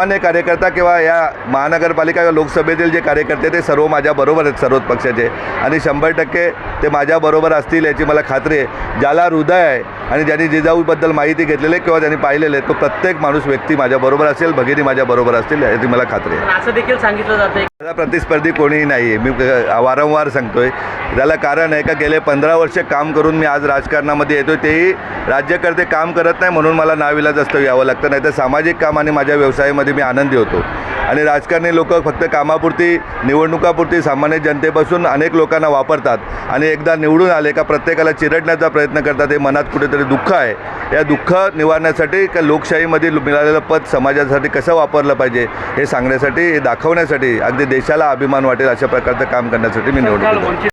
सामान्य कार्यकर्ता किंवा या महानगरपालिका किंवा लोकसभेतील जे कार्यकर्ते ते सर्व माझ्याबरोबर आहेत सर्वच पक्षाचे. आणि शंभर टक्के ते माझ्याबरोबर असतील याची मला खात्री आहे. ज्याला हृदय आहे आणि ज्यांनी जिजाऊबद्दल माहिती घेतलेली आहे किंवा ज्यांनी पाहिलेलं आहे तो प्रत्येक माणूस व्यक्ती माझ्याबरोबर असेल भगिनी माझ्याबरोबर असतील याची मला खात्री आहे. असं देखील सांगितलं जातं त्याला प्रतिस्पर्धी कोणीही नाही आहे मी वारंवार वारंवार सांगतोय. त्याला कारण आहे का गेले पंधरा वर्ष काम करून मी आज राजकारणामध्ये येतोय. तेही राज्यकर्ते काम करत नाही म्हणून मला नाविलाज असतं यावं लागतं. नाही तर सामाजिक काम आणि माझ्या व्यवसायामध्ये मी आनंदी होतो. आणि राजकारणी लोक फक्त कामापुरती निवडणुकापुरती सामान्य जनतेपासून अनेक लोकांना वापरतात आणि एकदा निवडून आले का प्रत्येकाला चिरडण्याचा प्रयत्न करतात हे मनात कुठेतरी दुःख आहे. या दुःख निवारण्यासाठी का लोकशाहीमधील मिळालेलं पद समाजासाठी कसं वापरलं पाहिजे हे सांगण्यासाठी हे दाखवण्यासाठी अगदी देशाला अभिमान वाटेल अशा प्रकारचं काम करण्यासाठी मी निवडून